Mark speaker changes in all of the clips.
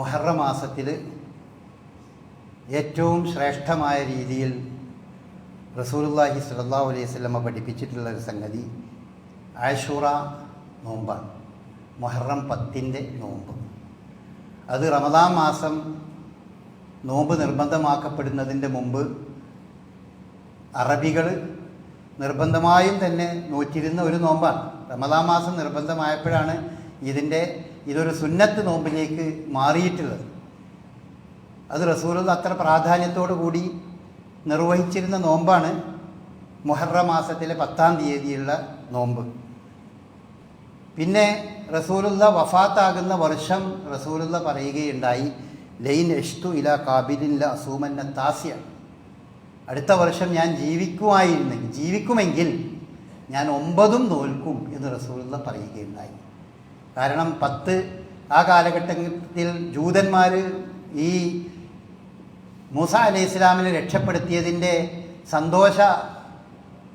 Speaker 1: മുഹറ മാസത്തിൽ ഏറ്റവും ശ്രേഷ്ഠമായ രീതിയിൽ റസൂലുല്ലാഹി സ്വല്ലല്ലാഹു അലൈഹി സ്വലമ്മ പഠിപ്പിച്ചിട്ടുള്ള ഒരു സംഗതി ആഷൂറ നോമ്പാണ്. മൊഹറം പത്തിന്റെ നോമ്പ്. അത് റമദാൻ മാസം നോമ്പ് നിർബന്ധമാക്കപ്പെടുന്നതിന്റെ മുമ്പ് അറബികൾ നിർബന്ധമായും തന്നെ നോറ്റിരുന്ന ഒരു നോമ്പാണ്. റമദാൻ മാസം നിർബന്ധമായപ്പോഴാണ് ഇതിന്റെ ഇതൊരു സുന്നത്ത് നോമ്പിലേക്ക് മാറിയിട്ടുള്ളത്. അത് റസൂലുള്ള അത്ര പ്രാധാന്യത്തോടു കൂടി നിർവഹിച്ചിരുന്ന നോമ്പാണ് മുഹറ മാസത്തിലെ പത്താം തീയതിയുള്ള നോമ്പ്. പിന്നെ റസൂലുള്ള വഫാത്താകുന്ന വർഷം റസൂലുള്ള പറയുകയുണ്ടായി ലൈൻ എഷ്തു ഇല കാബിലില്ല അസൂമന്ന താസ്യ. അടുത്ത വർഷം ഞാൻ ജീവിക്കുമായിരുന്നെങ്കിൽ ജീവിക്കുമെങ്കിൽ ഞാൻ ഒമ്പതും നോൽക്കും എന്ന് റസൂലുള്ള പറയുകയുണ്ടായി. കാരണം പത്ത് ആ കാലഘട്ടത്തിൽ ജൂതന്മാർ ഈ മൂസ അലി ഇസ്ലാമിനെ രക്ഷപ്പെടുത്തിയതിന്റെ സന്തോഷ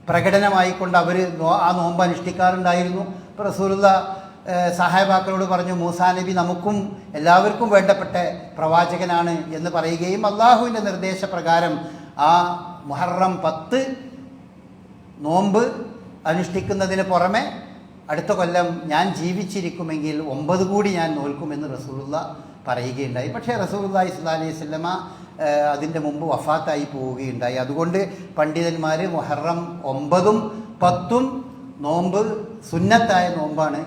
Speaker 1: പ്രകടനമായിക്കൊണ്ട് അവർ ആ നോമ്പ് അനുഷ്ഠിക്കാറുണ്ടായിരുന്നു. ഇപ്പോൾ റസൂലുള്ള സഹായബാക്കളോട് പറഞ്ഞു മൂസാ നബി നമുക്കും എല്ലാവർക്കും വേണ്ടപ്പെട്ട പ്രവാചകനാണ് എന്ന് പറയുകയും അള്ളാഹുവിന്റെ നിർദ്ദേശപ്രകാരം ആ മുഹറം പത്ത് നോമ്പ് അനുഷ്ഠിക്കുന്നതിന് പുറമെ അടുത്ത കൊല്ലം ഞാൻ ജീവിച്ചിരിക്കുമെങ്കിൽ ഒമ്പത് കൂടി ഞാൻ നോൽക്കുമെന്ന് റസൂലുള്ള പറയുകയുണ്ടായി. പക്ഷേ റസൂലുല്ലാ ഇസ്ലാ അലൈഹി സ്വല്ലമ അതിന്റെ മുമ്പ് വഫാത്തായി പോവുകയുണ്ടായി. അതുകൊണ്ട് പണ്ഡിതന്മാർ മുഹറം ഒമ്പതും പത്തും നോമ്പ് സുന്നത്തായ നോമ്പാണ്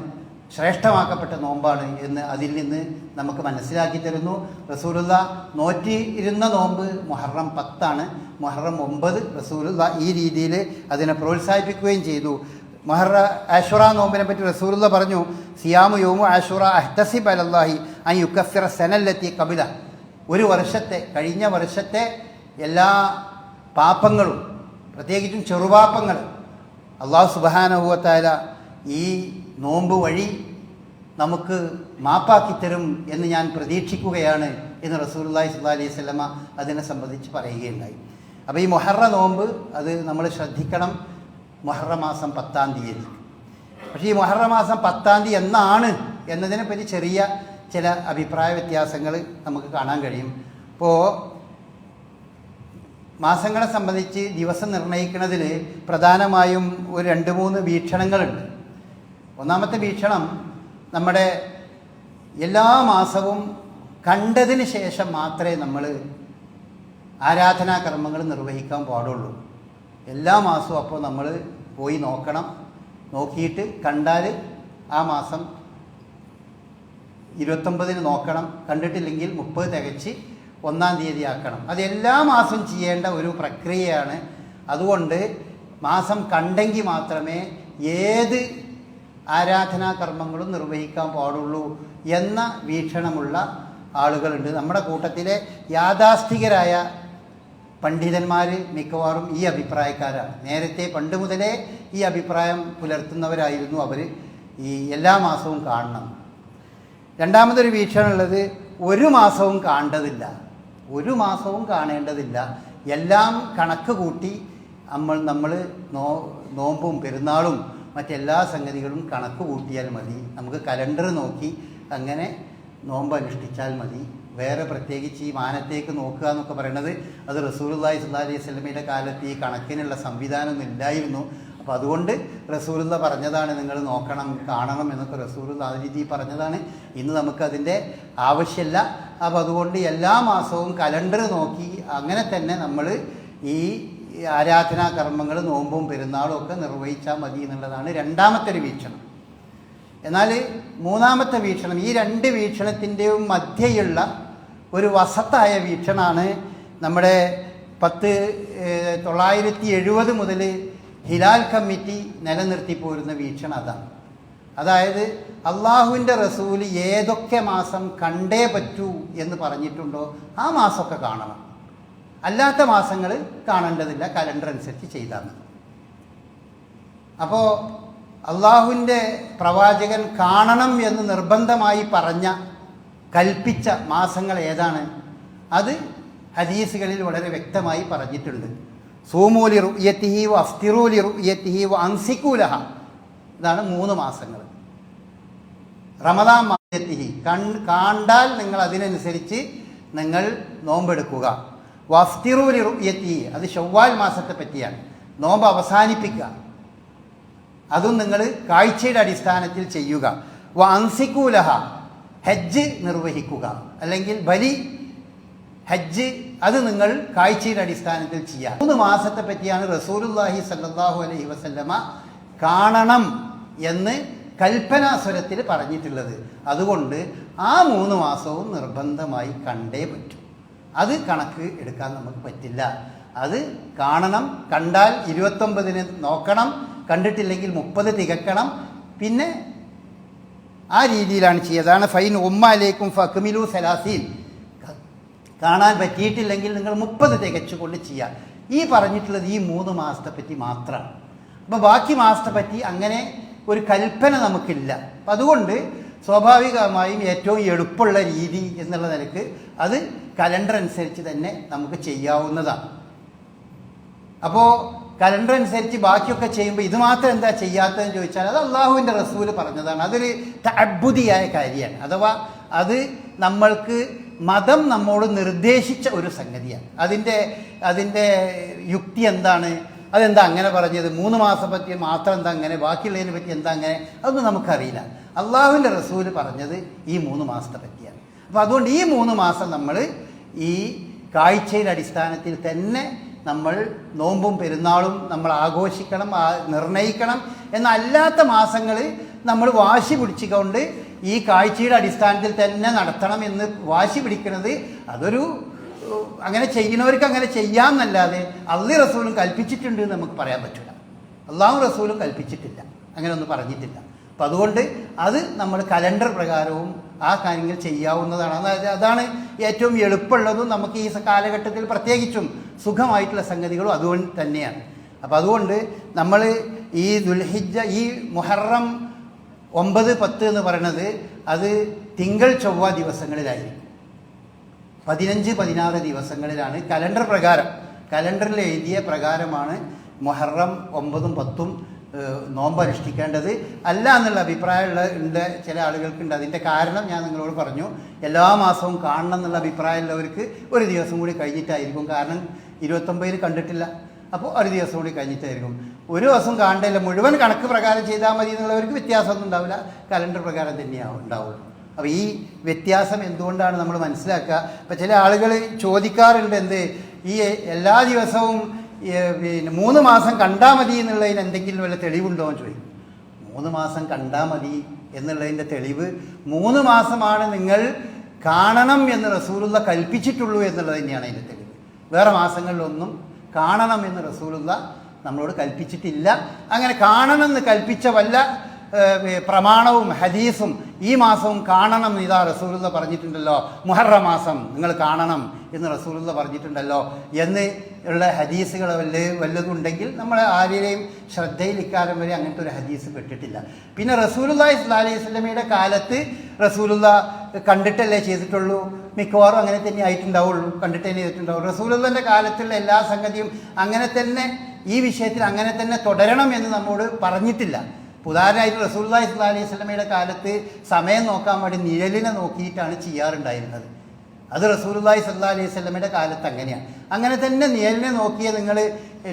Speaker 1: ശ്രേഷ്ഠമാക്കപ്പെട്ട നോമ്പാണ് എന്ന് അതിൽ നിന്ന് നമുക്ക് മനസ്സിലാക്കി തരുന്നു. റസൂലുള്ള നോറ്റി ഇരുന്ന നോമ്പ് മുഹറം പത്താണ്. മുഹറം ഒമ്പത് റസൂലുള്ള ഈ രീതിയിൽ അതിനെ പ്രോത്സാഹിപ്പിക്കുകയും ചെയ്തു. മഹറ ആഷുറ നോമ്പിനെ പറ്റി റസൂലുള്ള പറഞ്ഞു സിയാമു യോമു ആഷുറ അഹ്തസിബ് അലല്ലാഹി അൻ യുക്കഫിറ സെനല്ലെത്തി കബില ഒരു വർഷത്തെ കഴിഞ്ഞ വർഷത്തെ എല്ലാ പാപങ്ങളും പ്രത്യേകിച്ചും ചെറുപാപ്പങ്ങൾ അള്ളാഹു സുബാനഹുവത്തായ ഈ നോമ്പ് വഴി നമുക്ക് മാപ്പാക്കി തരും എന്ന് ഞാൻ പ്രതീക്ഷിക്കുകയാണ് എന്ന് റസൂലുള്ളാഹി സുല്ലാ അലൈഹി സ്വലമ അതിനെ സംബന്ധിച്ച് പറയുകയുണ്ടായി. അപ്പോൾ ഈ മൊഹറ നോമ്പ് അത് നമ്മൾ ശ്രദ്ധിക്കണം. മൊഹറ മാസം പത്താം തീയതി. പക്ഷേ ഈ മൊഹറമാസം പത്താം തീയതി എന്നാണ് എന്നതിനെ പറ്റി ചെറിയ ചില അഭിപ്രായ വ്യത്യാസങ്ങൾ നമുക്ക് കാണാൻ കഴിയും. ഇപ്പോൾ മാസങ്ങളെ സംബന്ധിച്ച് ദിവസം നിർണയിക്കുന്നതിൽ പ്രധാനമായും ഒരു രണ്ട് മൂന്ന് വീക്ഷണങ്ങളുണ്ട്. ഒന്നാമത്തെ വീക്ഷണം നമ്മുടെ എല്ലാ മാസവും കണ്ടതിന് ശേഷം മാത്രമേ നമ്മൾ ആരാധനാ കർമ്മങ്ങൾ നിർവഹിക്കാൻ പാടുള്ളൂ. എല്ലാ മാസവും അപ്പോൾ നമ്മൾ പോയി നോക്കണം. നോക്കിയിട്ട് കണ്ടാൽ ആ മാസം ഇരുപത്തൊമ്പതിന് നോക്കണം. കണ്ടിട്ടില്ലെങ്കിൽ മുപ്പത് തികച്ച് ഒന്നാം തീയതി ആക്കണം. അത് എല്ലാ മാസവും ചെയ്യേണ്ട ഒരു പ്രക്രിയയാണ്. അതുകൊണ്ട് മാസം കണ്ടെങ്കിൽ മാത്രമേ ഏത് ആരാധനാ കർമ്മങ്ങളും നിർവഹിക്കാൻ പാടുള്ളൂ എന്ന വീക്ഷണമുള്ള ആളുകളുണ്ട്. നമ്മുടെ കൂട്ടത്തിലെ യാഥാസ്ഥികരായ പണ്ഡിതന്മാർ മിക്കവാറും ഈ അഭിപ്രായക്കാരാണ്. നേരത്തെ പണ്ട് മുതലേ ഈ അഭിപ്രായം പുലർത്തുന്നവരായിരുന്നു അവർ ഈ എല്ലാ മാസവും കാണണം. രണ്ടാമതൊരു വീക്ഷണമുള്ളത് ഒരു മാസവും കാണേണ്ടതില്ല. ഒരു മാസവും കാണേണ്ടതില്ല. എല്ലാം കണക്ക് കൂട്ടി നമ്മൾ നമ്മൾ നോ നോമ്പും പെരുന്നാളും മറ്റെല്ലാ സംഗതികളും കണക്ക് കൂട്ടിയാൽ മതി. നമുക്ക് കലണ്ടർ നോക്കി അങ്ങനെ നോമ്പ് അനുഷ്ഠിച്ചാൽ മതി. വേറെ പ്രത്യേകിച്ച് ഈ മാനത്തേക്ക് നോക്കുക എന്നൊക്കെ പറയുന്നത് അത് റസൂലുള്ളാഹി സ്വല്ലാ അലൈഹി സ്വലമിന്റെ കാലത്ത് ഈ കണക്കിനുള്ള സംവിധാനമൊന്നും ഇല്ലായിരുന്നു. അപ്പോൾ അതുകൊണ്ട് റസൂലുള്ള പറഞ്ഞതാണ് നിങ്ങൾ നോക്കണം കാണണം എന്നൊക്കെ റസൂലുള്ള ആ രീതി പറഞ്ഞതാണ്. ഇന്ന് നമുക്കതിന്റെ ആവശ്യമില്ല അപ്പോൾ അതുകൊണ്ട് എല്ലാ മാസവും കലണ്ടർ നോക്കി അങ്ങനെ തന്നെ നമ്മൾ ഈ ആരാധനാ കർമ്മങ്ങൾ നോമ്പും പെരുന്നാളും ഒക്കെ നിർവഹിച്ചാൽ മതി എന്നുള്ളതാണ് രണ്ടാമത്തെ ഒരു വീക്ഷണം. എന്നാൽ മൂന്നാമത്തെ വീക്ഷണം ഈ രണ്ട് വീക്ഷണത്തിന്റെയും മധ്യയുള്ള ഒരു വസത്തായ വീക്ഷണമാണ് നമ്മുടെ പത്ത് തൊള്ളായിരത്തി എഴുപത് മുതൽ ഹിലാൽ കമ്മിറ്റി നിലനിർത്തി പോരുന്ന വീക്ഷണം അതാണ്. അതായത് അള്ളാഹുവിന്റെ റസൂൽ ഏതൊക്കെ മാസം കണ്ടേ പറ്റൂ എന്ന് പറഞ്ഞിട്ടുണ്ടോ ആ മാസമൊക്കെ കാണണം. അല്ലാത്ത മാസങ്ങൾ കാണേണ്ടതില്ല കലണ്ടർ അനുസരിച്ച് ചെയ്താൽ മതി. അപ്പോൾ അള്ളാഹുവിന്റെ പ്രവാചകൻ കാണണം എന്ന് നിർബന്ധമായി പറഞ്ഞ കൽപ്പിച്ച മാസങ്ങൾ ഏതാണ്? അത് ഹദീസുകളിൽ വളരെ വ്യക്തമായി പറഞ്ഞിട്ടുണ്ട്. സൂമൂലി റുയത്തിഹി വ അഫ്തിറൂലി റുയത്തിഹി അൻസിക്കൂലഹ ഇതാണ് മൂന്ന് മാസങ്ങൾ. റമദാൻ മാസത്തിഹി. കൺ കാണ്ടാൽ നിങ്ങൾ അതിനനുസരിച്ച് നിങ്ങൾ നോമ്പെടുക്കുക. വഫ്തിറൂലി റുയത്തിഹി അത് ഷവ്വാൽ മാസത്തെ പറ്റിയാണ്. നോമ്പ് അവസാനിപ്പിക്കുക. അതും നിങ്ങൾ കാഴ്ചയുടെ അടിസ്ഥാനത്തിൽ ചെയ്യുക. വ അൻസിക്കൂലഹ ഹജ്ജ് നിർവഹിക്കുക. അല്ലെങ്കിൽ ബലി ഹജ്ജ് അത് നിങ്ങൾ കാഴ്ചയുടെ അടിസ്ഥാനത്തിൽ ചെയ്യുക. മൂന്ന് മാസത്തെ പറ്റിയാണ് റസൂലുല്ലാഹി സല്ലല്ലാഹു അലൈഹി വസല്ലമ കാണണം എന്ന് കൽപ്പനാസ്വരത്തിൽ പറഞ്ഞിട്ടുള്ളത്. അതുകൊണ്ട് ആ മൂന്ന് മാസവും നിർബന്ധമായി കണ്ടേ പറ്റൂ. അത് കണക്ക് എടുക്കാൻ നമുക്ക് പറ്റില്ല. അത് കാണണം കണ്ടാൽ ഇരുപത്തൊമ്പതിന് നോക്കണം കണ്ടിട്ടില്ലെങ്കിൽ മുപ്പത് തികക്കണം. പിന്നെ ആ രീതിയിലാണ് ചെയ്യുക അതാണ് ഫൈൻ ഉമ്മാലേക്കും ഫക്മിലു സലാസീൻ. കാണാൻ പറ്റിയിട്ടില്ലെങ്കിൽ നിങ്ങൾ മുപ്പത് തികച്ചുകൊണ്ട് ചെയ്യുക ഈ പറഞ്ഞിട്ടുള്ളത് ഈ മൂന്ന് മാസത്തെ പറ്റി മാത്രമാണ്. അപ്പോൾ ബാക്കി മാസത്തെ പറ്റി അങ്ങനെ ഒരു കൽപ്പന നമുക്കില്ല. അപ്പം അതുകൊണ്ട് സ്വാഭാവികമായും ഏറ്റവും എളുപ്പമുള്ള രീതി എന്നുള്ള നിലയ്ക്ക് അത് കലണ്ടർ അനുസരിച്ച് തന്നെ നമുക്ക് ചെയ്യാവുന്നതാണ്. അപ്പോൾ കലണ്ടർ അനുസരിച്ച് ബാക്കിയൊക്കെ ചെയ്യുമ്പോൾ ഇത് മാത്രം എന്താ ചെയ്യാത്തതെന്ന് ചോദിച്ചാൽ അത് അള്ളാഹുവിന്റെ റസൂൽ പറഞ്ഞതാണ്. അതൊരു അത്ഭുതിയായ കാര്യമാണ്. അഥവാ അത് നമ്മൾക്ക് മതം നമ്മോട് നിർദ്ദേശിച്ച ഒരു സംഗതിയാണ്. അതിന്റെ അതിന്റെ യുക്തി എന്താണ്? അതെന്താ അങ്ങനെ പറഞ്ഞത്? മൂന്ന് മാസം പറ്റി മാത്രം എന്താ അങ്ങനെ? ബാക്കിയുള്ളതിനെ പറ്റി എന്താ അങ്ങനെ? അതൊന്നും നമുക്കറിയില്ല. അള്ളാഹുവിന്റെ റസൂൽ പറഞ്ഞത് ഈ മൂന്ന് മാസത്തെ പറ്റിയാണ്. അപ്പോൾ അതുകൊണ്ട് ഈ മൂന്ന് മാസം നമ്മൾ ഈ കാഴ്ചയുടെ അടിസ്ഥാനത്തിൽ തന്നെ നമ്മൾ നോമ്പും പെരുന്നാളും നമ്മൾ ആഘോഷിക്കണം നിർണയിക്കണം എന്നല്ലാത്ത മാസങ്ങൾ നമ്മൾ വാശി പിടിച്ചുകൊണ്ട് ഈ കാഴ്ചയുടെ അടിസ്ഥാനത്തിൽ തന്നെ നടത്തണം എന്ന് വാശി പിടിക്കുന്നത് അതൊരു അങ്ങനെ ചെയ്യുന്നവർക്ക് അങ്ങനെ ചെയ്യാമെന്നല്ലാതെ അള്ളി റസൂലും കൽപ്പിച്ചിട്ടുണ്ട് എന്ന് നമുക്ക് പറയാൻ പറ്റില്ല. അള്ളാഹു റസൂലും കൽപ്പിച്ചിട്ടില്ല. അങ്ങനെ ഒന്നും പറഞ്ഞിട്ടില്ല. അപ്പം അതുകൊണ്ട് അത് നമ്മൾ കലണ്ടർ പ്രകാരവും ആ കാര്യങ്ങൾ ചെയ്യാവുന്നതാണ്. അതായത് അതാണ് ഏറ്റവും എളുപ്പമുള്ളതും നമുക്ക് ഈ കാലഘട്ടത്തിൽ പ്രത്യേകിച്ചും സുഖമായിട്ടുള്ള സംഗതികളും അതുകൊണ്ട് തന്നെയാണ്. അപ്പം അതുകൊണ്ട് നമ്മൾ ഈ ദുൽഹിജ ഈ മുഹറം ഒമ്പത് പത്ത് എന്ന് പറയുന്നത് അത് തിങ്കൾ ചൊവ്വ ദിവസങ്ങളിലായിരിക്കും. പതിനഞ്ച് പതിനാറ് ദിവസങ്ങളിലാണ് കലണ്ടർ പ്രകാരം. കലണ്ടറിൽ എഴുതിയ പ്രകാരമാണ് മുഹറം ഒമ്പതും പത്തും നോമ്പ് അനുഷ്ഠിക്കേണ്ടത് അല്ല എന്നുള്ള അഭിപ്രായമുള്ള ഉണ്ട് ചില ആളുകൾക്കുണ്ട്. അതിന്റെ കാരണം ഞാൻ നിങ്ങളോട് പറഞ്ഞു. എല്ലാ മാസവും കാണണം എന്നുള്ള അഭിപ്രായമുള്ളവർക്ക് ഒരു ദിവസം കൂടി കഴിഞ്ഞിട്ടായിരിക്കും. കാരണം ഇരുപത്തൊമ്പതിൽ കണ്ടിട്ടില്ല. അപ്പോൾ ഒരു ദിവസം കൂടി കഴിഞ്ഞിട്ടായിരിക്കും. ഒരു ദിവസം കാണേണ്ടതില്ല മുഴുവൻ കണക്ക് പ്രകാരം ചെയ്താൽ മതി എന്നുള്ളവർക്ക് വ്യത്യാസമൊന്നും ഉണ്ടാവില്ല. കലണ്ടർ പ്രകാരം തന്നെയാവും ഉണ്ടാവുള്ളൂ അപ്പോൾ ഈ വ്യത്യാസം എന്തുകൊണ്ടാണ് നമ്മൾ മനസ്സിലാക്കുക? ഇപ്പം ചില ആളുകൾ ചോദിക്കാറുണ്ട് എന്ത്? ഈ എല്ലാ ദിവസവും പിന്നെ മൂന്ന് മാസം കണ്ടാൽ മതി എന്നുള്ളതിന് എന്തെങ്കിലും വല്ല തെളിവുണ്ടോ എന്ന് ചോദിക്കും. മൂന്ന് മാസം കണ്ടാൽ മതി എന്നുള്ളതിന്റെ തെളിവ് മൂന്ന് മാസമാണ് നിങ്ങൾ കാണണം എന്ന് റസൂലുള്ള കൽപ്പിച്ചിട്ടുള്ളൂ എന്നുള്ളത് തന്നെയാണ് അതിന്റെ തെളിവ്. വേറെ മാസങ്ങളിലൊന്നും കാണണം എന്ന് റസൂലുള്ള നമ്മളോട് കൽപ്പിച്ചിട്ടില്ല. അങ്ങനെ കാണണം എന്ന് കൽപ്പിച്ച വല്ല പ്രമാണവും ഹദീസും ഈ മാസവും കാണണം ഇതാ റസൂലുള്ള പറഞ്ഞിട്ടുണ്ടല്ലോ. മുഹറ മാസം നിങ്ങൾ കാണണം. എന്ന് റസൂലുള്ള പറഞ്ഞിട്ടുണ്ടല്ലോ. എന്ന് ഉള്ള ഹദീസുകൾ വല്ല വല്ലതുണ്ടെങ്കിൽ നമ്മൾ ആരുടെയും ശ്രദ്ധയിൽ ഇക്കാലം വരെ അങ്ങനത്തെ ഒരു ഹദീസ് പെട്ടിട്ടില്ല. പിന്നെ റസൂലുള്ള ഇസ്ലാ അലൈഹി സ്വലമയുടെ കാലത്ത് റസൂലുള്ള കണ്ടിട്ടല്ലേ ചെയ്തിട്ടുള്ളൂ? മിക്കവാറും അങ്ങനെ തന്നെ ആയിട്ടുണ്ടാവുള്ളൂ. കണ്ടിട്ട് തന്നെ ചെയ്തിട്ടുണ്ടാവും റസൂലുള്ളന്റെ കാലത്തുള്ള എല്ലാ സംഗതിയും അങ്ങനെ തന്നെ ഈ വിഷയത്തിൽ അങ്ങനെ തന്നെ തുടരണം എന്ന് നമ്മോട് പറഞ്ഞിട്ടില്ല. ഉദാഹരണമായിട്ട് റസൂല്ലാ ഇസ്ലാ അലൈഹി സ്വലമയുടെ കാലത്ത് സമയം നോക്കാൻ വേണ്ടി നിഴലിനെ നോക്കിയിട്ടാണ് ചെയ്യാറുണ്ടായിരുന്നത്. അത് റസൂലുള്ളാഹി സല്ലാ അലൈഹി സ്വലമിന്റെ കാലത്ത് അങ്ങനെയാണ് അങ്ങനെ തന്നെ നേരിനെ നോക്കിയ നിങ്ങൾ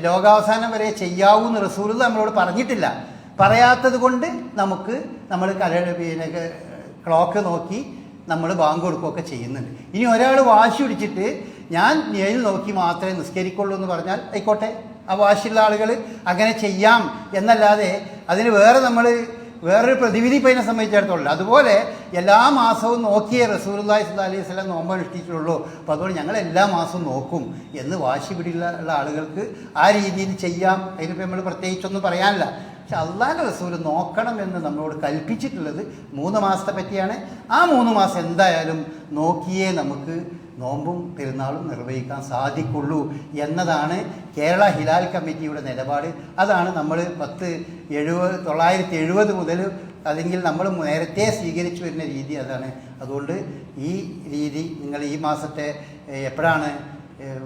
Speaker 1: ലോകാവസാനം വരെ ചെയ്യാവൂന്ന് റസൂലുള്ള നമ്മളോട് പറഞ്ഞിട്ടില്ല. പറയാത്തത് കൊണ്ട് നമുക്ക് നമ്മൾ കല പിന്നെ ക്ലോക്ക് നോക്കി നമ്മൾ ബാങ്ക് കൊടുക്കുകയൊക്കെ ചെയ്യുന്നുണ്ട്. ഇനി ഒരാൾ വാശി പിടിച്ചിട്ട് ഞാൻ നേരിൽ നോക്കി മാത്രമേ നിസ്കരിക്കുള്ളൂ എന്ന് പറഞ്ഞാൽ ആയിക്കോട്ടെ. ആ വാശിയുള്ള ആളുകൾ അങ്ങനെ ചെയ്യാം എന്നല്ലാതെ അതിന് വേറെ നമ്മൾ വേറൊരു പ്രതിവിധി അതിനെ സംബന്ധിച്ചിടത്തോളം. അതുപോലെ എല്ലാ മാസവും നോക്കിയേ റസൂലുള്ളാഹി സ്വല്ലല്ലാഹി അലൈഹി വസല്ലം നോമ്പ് അനുഷ്ഠിച്ചിട്ടുള്ളൂ. അപ്പോൾ അതുകൊണ്ട് ഞങ്ങൾ എല്ലാ മാസവും നോക്കും എന്ന് വാശി പിടിയുള്ള ആളുകൾക്ക് ആ രീതിയിൽ ചെയ്യാം. അതിനിപ്പോൾ നമ്മൾ പ്രത്യേകിച്ചൊന്നും പറയാനില്ല. പക്ഷെ അള്ളാഹ് റസൂൽ നോക്കണം എന്ന് നമ്മളോട് കൽപ്പിച്ചിട്ടുള്ളത് മൂന്ന് മാസത്തെ പറ്റിയാണ്. ആ മൂന്ന് മാസം എന്തായാലും നോക്കിയേ നമുക്ക് നോമ്പും പെരുന്നാളും നിർവഹിക്കാൻ സാധിക്കുള്ളൂ എന്നതാണ് കേരള ഹിലാൽ കമ്മിറ്റിയുടെ നിലപാട്. അതാണ് നമ്മൾ പത്ത് എഴുപത് തൊള്ളായിരത്തി എഴുപത് മുതൽ അല്ലെങ്കിൽ നമ്മൾ നേരത്തെ സ്വീകരിച്ചു വരുന്ന രീതി അതാണ്. അതുകൊണ്ട് ഈ രീതി നിങ്ങൾ ഈ മാസത്തെ എപ്പോഴാണ്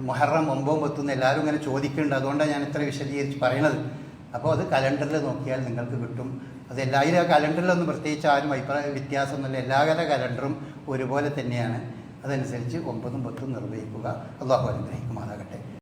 Speaker 1: മൊഹറം ഒമ്പതും പത്തും എല്ലാവരും ഇങ്ങനെ ചോദിക്കുന്നുണ്ട്. അതുകൊണ്ടാണ് ഞാൻ ഇത്ര വിശദീകരിച്ച് പറയണത്. അപ്പോൾ അത് കലണ്ടറിൽ നോക്കിയാൽ നിങ്ങൾക്ക് കിട്ടും. അത് ആ കലണ്ടറിലൊന്നും പ്രത്യേകിച്ച് ആരും അഭിപ്രായ വ്യത്യാസമൊന്നുമില്ല. എല്ലാവരുടെ കലണ്ടറും ഒരുപോലെ തന്നെയാണ്. അതനുസരിച്ച് ഒമ്പതും പത്തും നിർവഹിക്കുക. അള്ളാഹു അനുഗ്രഹിക്കുമാറാകട്ടെ.